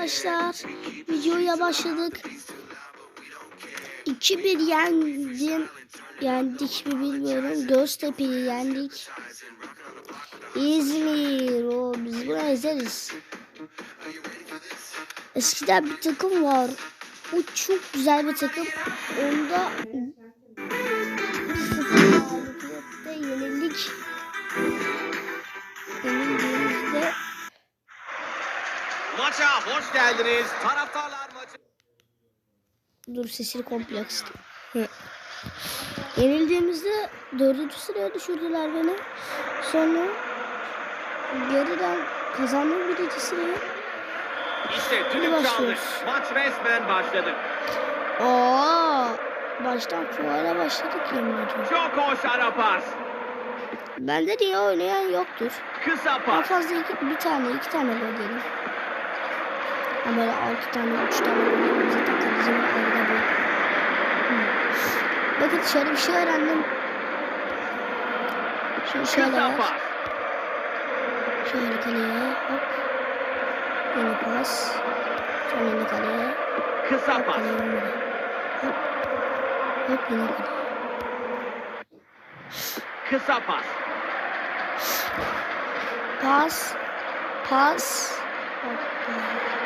Arkadaşlar videoya başladık. 2-1 yendim. Yendik mi bilmiyorum. Göztepe'yi yendik. İzmir. O, biz bunu ezeriz. Eskiden bir takım var. O çok güzel bir takım. Onda Maça hoş geldiniz. Taraftarlar maçı. Dur sesini komple kıstım. Hı. Yenildiğimizde dördüncü sıraya düşürdüler beni. Sonra geriden kazandım birinci sırayı. İşte düdük çaldı. Maç resmen başladı. Aa, baştan fuara başladık yemin ediyorum. Çok hoş ara pas. Bende niye oynayan yoktur. Kısa Daha pas. fazla iki, bir tane, iki tane gol yedim. Ha böyle altı tane, üç tane gol yedim. Zaten kalecinin arada bu. Hı. Bakın şöyle bir şey öğrendim. Şöyle Kısa var. pas. Şöyle kaleye hop. Yeni pas. Sonra yeni kaleye. Kısa pas. kaleye. Hop. Hop yine kaleye. Kısa pas. Pas. Pas. Hoppa.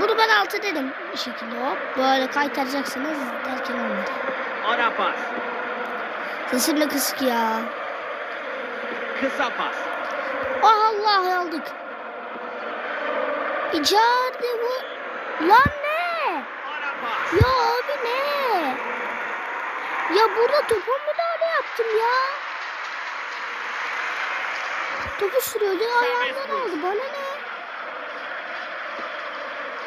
Bunu ben altı dedim. Bir şekilde hop. Böyle kaytaracaksınız derken olmadı. Ara pas. Sesim de kısık ya. Kısa pas. Oh Allah aldık. İcardi bu. Lan ne? Ya abi ne? Ya burada topa müdahale yaptım ya. Topu sürüyordu ayağımdan aldı bana ne?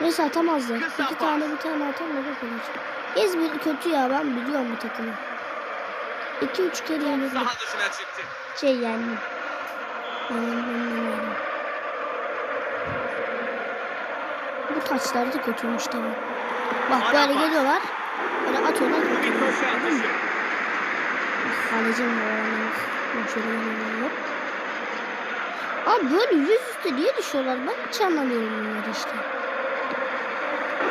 Neyse atamazdı. İki tane bir tane o kadar. İzmir kötü ya ben biliyorum bu takımı. İki üç kere çıktı. Şey yenildim. Bu taçlar da kötüymüş tabii. Bak böyle geliyorlar. Böyle atıyorlar. Kalecim var. yani. Abi böyle yüzüstü niye düşüyorlar? Ben hiç anlamıyorum bunları işte.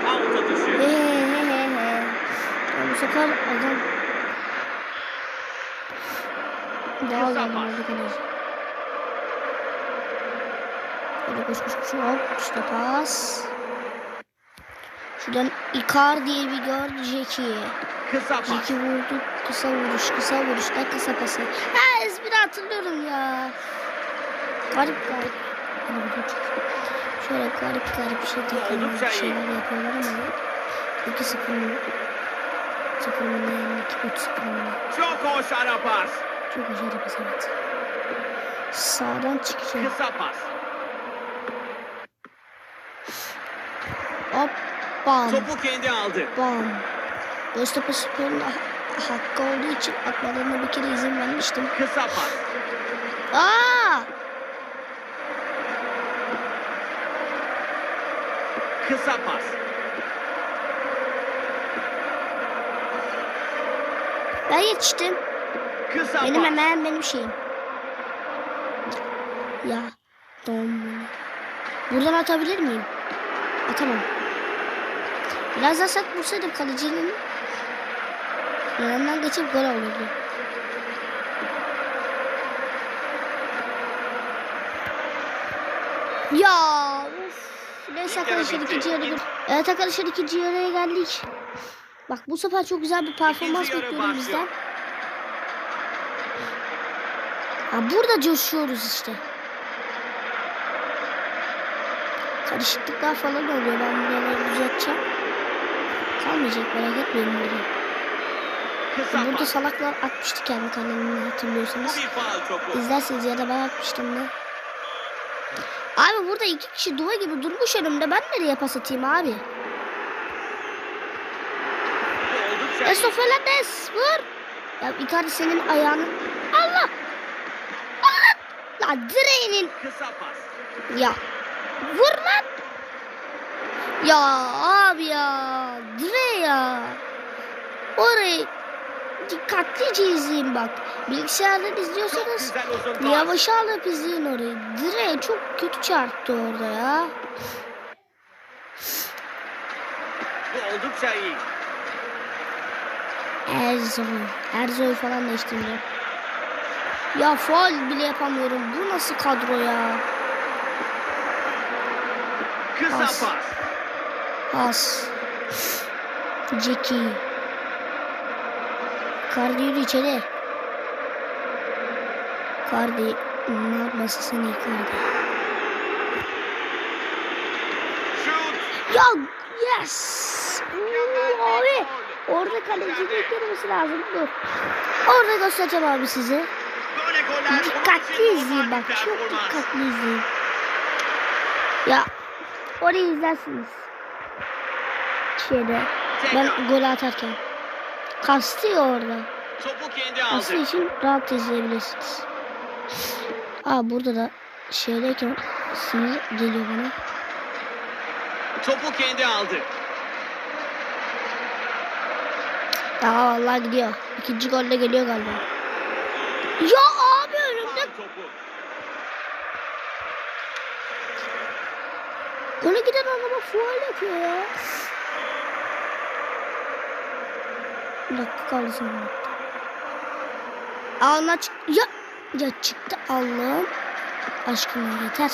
Out He atışı. he he he he. Bu sefer adam daha oldu kaleci. Böyle koş koş koş hop işte pas. Şuradan Ikar diye bir gör Jeki. Kısa pas. Jeki vurdu kısa vuruş kısa vuruşta kısa pası. Ha ezberi hatırlıyorum ya. Garip garip. Şöyle garip garip şey takılıyor. Oldukça Bir şeyler yapıyorlar ama 2-0 mı? 0 mı ne yendik? 3-0 mı? Çok hoş ara pas. Çok bir pas evet. Sağdan çıkacağım. Kısa pas. Hop bam Topu kendi aldı. bam. Göztepe Spor'un hakkı olduğu için atmalarına bir kere izin vermiştim. Kısa pas. Aa! Kısa pas. Ben yetiştim. Kısa Benim pas. hemen benim şeyim. Ya. Günü. Buradan atabilir miyim? Atamam. Biraz daha sert vursaydım kalecinin yanından geçip gol olurdu. Ya. Neyse arkadaşlar ikinci yarı. İlk- Evet arkadaşlar ikinci yarıya geldik. Bak bu sefer çok güzel bir performans bekliyorum bizden. Ha, burada coşuyoruz işte. Karışıklıklar falan oluyor. Ben buraları düzelteceğim. Kalmayacak merak etmeyin burada. Burada salaklar atmıştı kendi kanalını hatırlıyorsanız. İzlerseniz ya da ben atmıştım da. Abi burada iki kişi duva gibi durmuş önümde. Ben nereye pas atayım abi? Bu oldukça Eso Fernandez vur. Ya Icardi senin ayağını. Allah. Allah. La direğinin. Ya. Vur lan. Ya abi ya. Direğe ya. Orayı dikkatlice izleyin bak. Bilgisayardan izliyorsanız yavaş alıp izleyin orayı. Direğe çok kötü çarptı orada ya. oldukça iyi. Erzoy. Erzoy falan değiştireceğim. Ya faul bile yapamıyorum. Bu nasıl kadro ya? Kısa Pas. pas. Jackie. Kardi yürü içeri. Seni Kardi. Şut. Ya yes. Oo, abi. Orada kaleci beklemesi lazım. Dur. Orada göstereceğim abi size. Dikkatli izleyin bak. Çok dikkatli izleyin. Ya orayı izlersiniz. Şeyde. Ben gol atarken. Kastı ya orada. Topu kendi Kastı için rahat izleyebilirsiniz. Aa burada da şeydeyken sinir geliyor bana. Topu kendi aldı. Ya vallahi gidiyor. İkinci golle geliyor galiba. Ya abi önümde. Gole giden adama fual yapıyor ya. Bir dakika kaldı sonra. Allah çık ya ya çıktı Allah'ım aşkına yeter.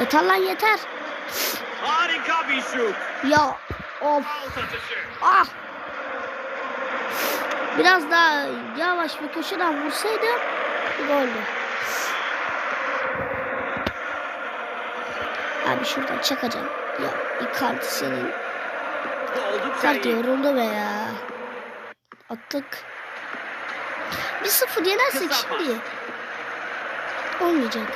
Yeter lan yeter. Harika bir şut. Ya of ah. Biraz daha yavaş bir köşeden vursaydım goldü. Abi şuradan çakacağım. Ya Icardi senin. Icardi yoruldu be ya. Attık. 1-0 yenersek Kısa pas. şimdi. Olmayacak.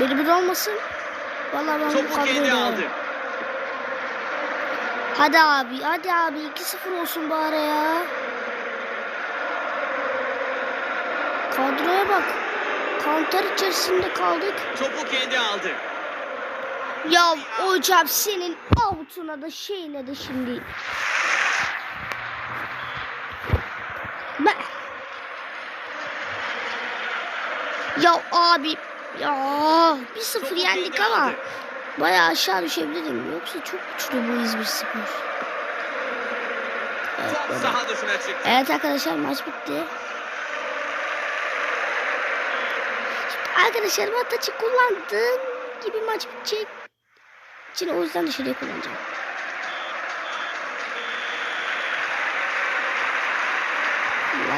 Bir bir olmasın. Vallahi ben bu Topu kadroyu kendi da aldı. Hadi abi, hadi abi 2-0 olsun bari ya. Kadroya bak. Counter içerisinde kaldık. Topu kendi aldı. Ya hocam senin avutuna da şeyine de şimdi. Ben... Ya abi ya bir sıfır yendik ama bayağı aşağı düşebilirim. Yoksa çok güçlü bu İzmir Spor. Evet. Evet arkadaşlar maç bitti. Arkadaşlar Mataç'ı kullandığım gibi maç bitecek. için o yüzden dışarıya kullanacağım.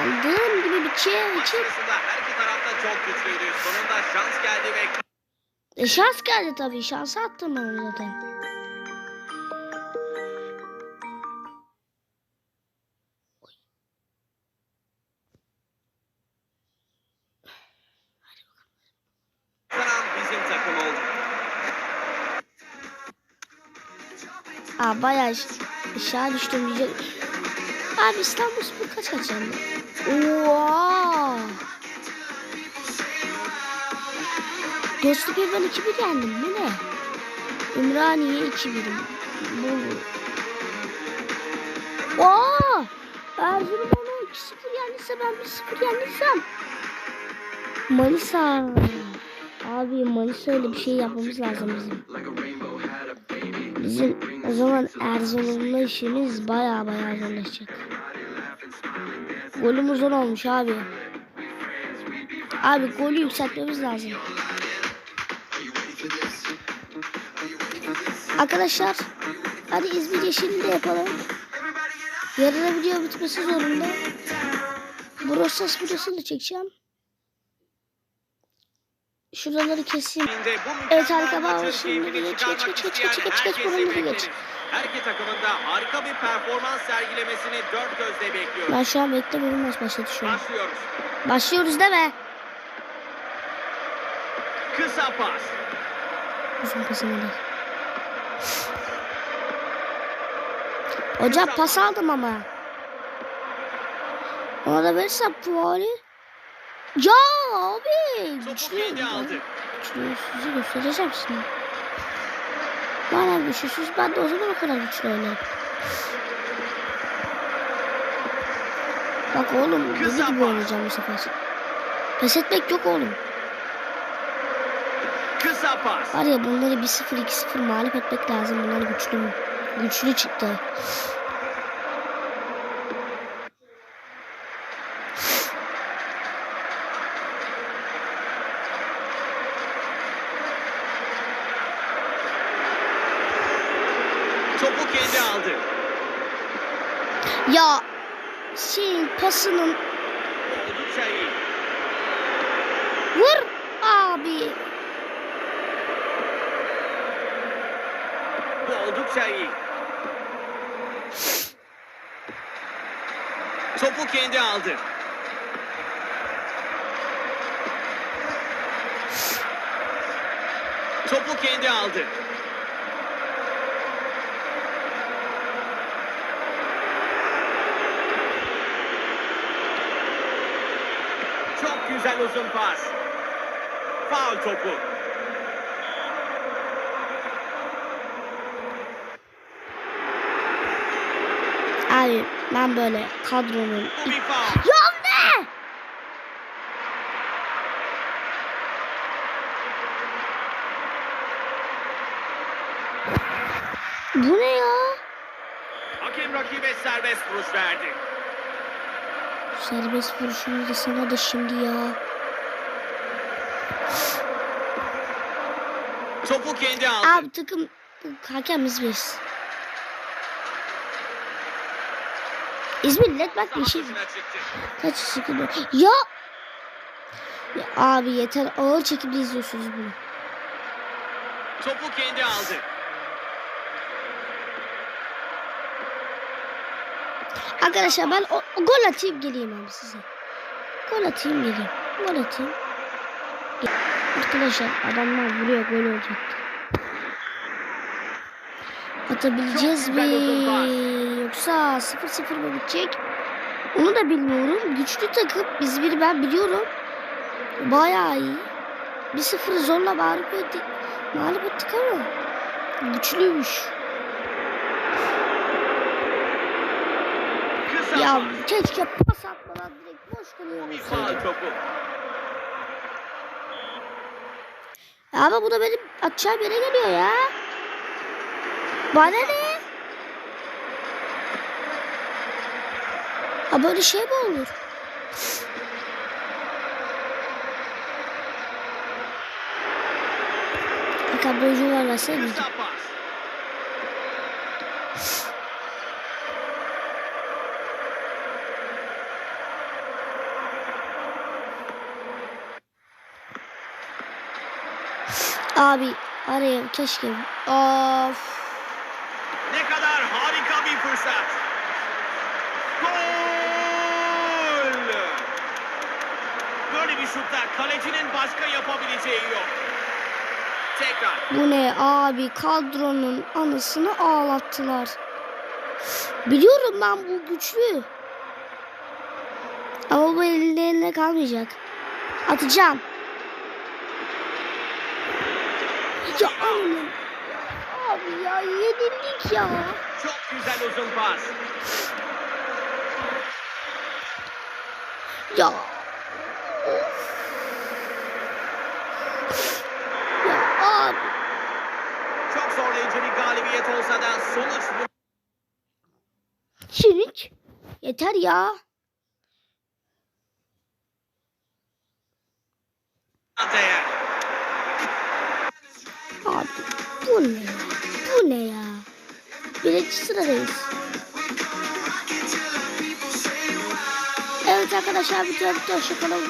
Kullandığım gibi biteceği Maç için her iki tarafta çok güçlüydü. Sonunda şans geldi ve e, şans geldi tabii. Şansı attım ben onu zaten. Aa bayağı aş- aşağı düştüm diyecek. Abi İstanbul Spor kaç kaç yendi? Oha! Göztepe'yi ben 2-1 yendim. Bu ne? Ümraniye 2-1'im. Bu. Aa! Erzurum onu 2-0 yendiyse ben 1-0 yendiysem. Manisa. Abi Manisa öyle bir şey yapmamız lazım bizim. Bizim o zaman Erzurum'la işimiz baya baya zorlaşacak. Golümüz 10 olmuş abi. Abi golü yükseltmemiz lazım. Arkadaşlar hadi İzmir Yeşil'i de yapalım. Yarına video bitmesi zorunda. Brosas videosunu da çekeceğim. Şuraları keseyim. Evet, bağlı. Şimdi geç, geç, geç, geç, geç, geç, herkesi buramızı geç. Her iki takımın da harika bir performans sergilemesini dört gözle bekliyoruz. Ben şu an beklemiyorum maç başladı şu an. Başlıyoruz. Başlıyoruz mi? Kısa pas. Uzun pasını da. Hocam pas aldım ama. Ona da verirsem puanı. Ya abi. Topu aldı. Güçlüyüm sizi göstereceğim şimdi. Bana güçlüsüz ben de o zaman o kadar güçlü oynarım. Bak oğlum deli gibi oynayacağım bu sefer. Pes etmek yok oğlum. Kısa pas. Var ya bunları 1-0 2-0 mağlup etmek lazım. Bunlar güçlü güçlü çıktı. Topu kendi aldı. Ya şeyin pasının vur abi. Bu oldukça iyi. Topu kendi aldı. Topu kendi aldı. Çok güzel uzun pas. Faul topu. Abi ben böyle kadronun Bu bir faul. Ya ne? Bu ne ya? Hakem rakibe serbest vuruş verdi. Serbest vuruşunu da sana da şimdi ya. Topu kendi aldı. Abi takım hakem İzmir. İzmir net bak dışına çıktı. Kaç sıkıntı. Ya. ya. Abi yeter ağır çekimde izliyorsunuz bunu. Topu kendi aldı. Arkadaşlar ben o, o gol atayım geleyim abi size. Gol atayım geleyim. Gol atayım. Arkadaşlar adamlar vuruyor gol olacaktı. Atabileceğiz mi? Yoksa 0-0 mı bitecek? Onu da bilmiyorum. Güçlü takım. Biz bir ben biliyorum. Bayağı iyi. 1-0 zorla mağlup ettik. Mağlup ettik ama güçlüymüş. Kısa Ya keşke pas atmadan direkt boş faul topu. Ama bu da benim atacağım yere geliyor ya. Bana ne? Ha böyle şey mi olur? Kadrocu var nasıl Kısa Abi araya keşke. Of. Ne kadar harika bir fırsat. Gol! Böyle bir şutta kalecinin başka yapabileceği yok. Tekrar. Bu ne abi kadronun anısını ağlattılar. Biliyorum ben bu güçlü. Ama bu ellerinde kalmayacak. Atacağım. Ya anam. Abi ya yenildik ya. Çok güzel uzun pas. Ya. Ya abi. Çok zorlayıcı bir galibiyet olsa da sonuç bu. Şirik. Yeter ya. Değer. Abi bu ne ya? Bu ne ya? Birinci sıradayız. Evet arkadaşlar bir hoşçakalın.